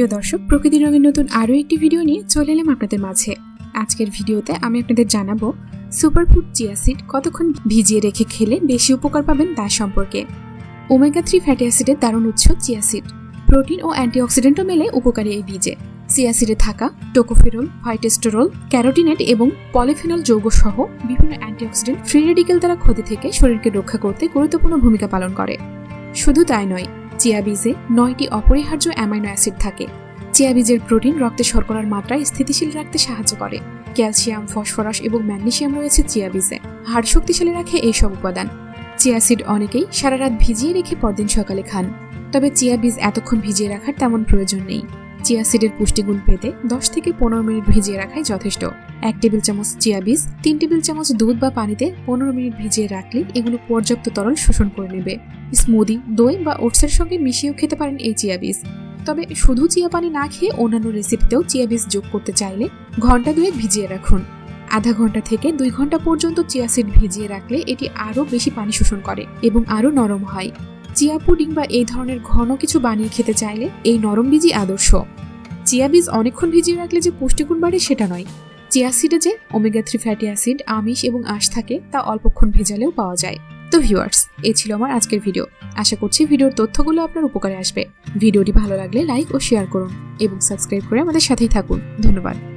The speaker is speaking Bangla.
প্রিয় দর্শক, প্রকৃতি রঙের নতুন আরও একটি ভিডিও নিয়ে চলে এলাম আপনাদের মাঝে। আজকের ভিডিওতে আমি আপনাদের জানাব, সুপারফুড চিয়াসিড কতক্ষণ ভিজিয়ে রেখে খেলে বেশি উপকার পাবেন তার সম্পর্কে। ওমেগা থ্রি ফ্যাটি অ্যাসিডের দারুণ উৎস চিয়াসিড প্রোটিন ও অ্যান্টিঅক্সিডেন্টও মেলে উপকারী এই বীজে। চিয়াসিডে থাকা টোকোফেরল, ফাইটেস্টোরল ক্যারোটিনেট এবং পলিফেনল যৌগ সহ বিভিন্ন অ্যান্টিঅক্সিডেন্ট ফ্রি রেডিকেল দ্বারা ক্ষতি থেকে শরীরকে রক্ষা করতে গুরুত্বপূর্ণ ভূমিকা পালন করে। শুধু তাই নয় চিয়া বীজে নয়টি অপরিহার্য অ্যামাইনো অ্যাসিড থাকে। চিয়া বীজের প্রোটিন রক্তে শর্করার মাত্রা স্থিতিশীল রাখতে সাহায্য করে। ক্যালসিয়াম, ফসফরাস এবং ম্যাগনেসিয়াম রয়েছে চিয়া বীজে হাড় শক্তিশালী রাখে এইসব উপাদান। চিয়া সিড অনেকেই সারা রাত ভিজিয়ে রেখে পরদিন সকালে খান। তবে চিয়া বীজ এতক্ষণ ভিজিয়ে রাখার তেমন প্রয়োজন নেই। চিয়া সিডের পুষ্টিগুণ পেতে দশ থেকে পনেরো মিনিট ভিজিয়ে রাখাই যথেষ্ট। এক টেবিল চামচ চিয়া বীজ, তিন টেবিল চামচ দুধ বা পানিতে পনেরো মিনিট ভিজিয়ে রাখলে এগুলো পর্যাপ্ত তরল শোষণ করে নেবে। স্মুদি, দই বা ওটসের সঙ্গে মিশিয়েও খেতে পারেন এই চিয়া বীজ। তবে শুধু চিয়া পানি না খেয়ে অন্যান্য রেসিপিতেও চিয়া বীজ যোগ করতে চাইলে ঘণ্টা দুয়েক ভিজিয়ে রাখুন। আধা ঘণ্টা থেকে দুই ঘণ্টা পর্যন্ত চিয়া সিড ভিজিয়ে রাখলে এটি আরও বেশি পানি শোষণ করে এবং আরও নরম হয়। চিয়া পুডিং বা এই ধরনের ঘন কিছু বানিয়ে খেতে চাইলে এই নরম বীজই আদর্শ। চিয়া বীজ অনেকক্ষণ ভিজিয়ে রাখলে যে পুষ্টিগুণ বাড়ে সেটা নয়। চিয়া সিডে যে ওমেগা থ্রি ফ্যাটি অ্যাসিড আমিষ এবং আঁশ থাকে তা অল্পক্ষণ ভেজালেও পাওয়া যায়। তো ভিউয়ার্স এ ছিল আমার আজকের ভিডিও আশা করছি ভিডিওর তথ্যগুলো আপনার উপকারে আসবে। ভিডিওটি ভালো লাগলে লাইক ও শেয়ার করুন এবং সাবস্ক্রাইব করে আমাদের সাথেই থাকুন। ধন্যবাদ।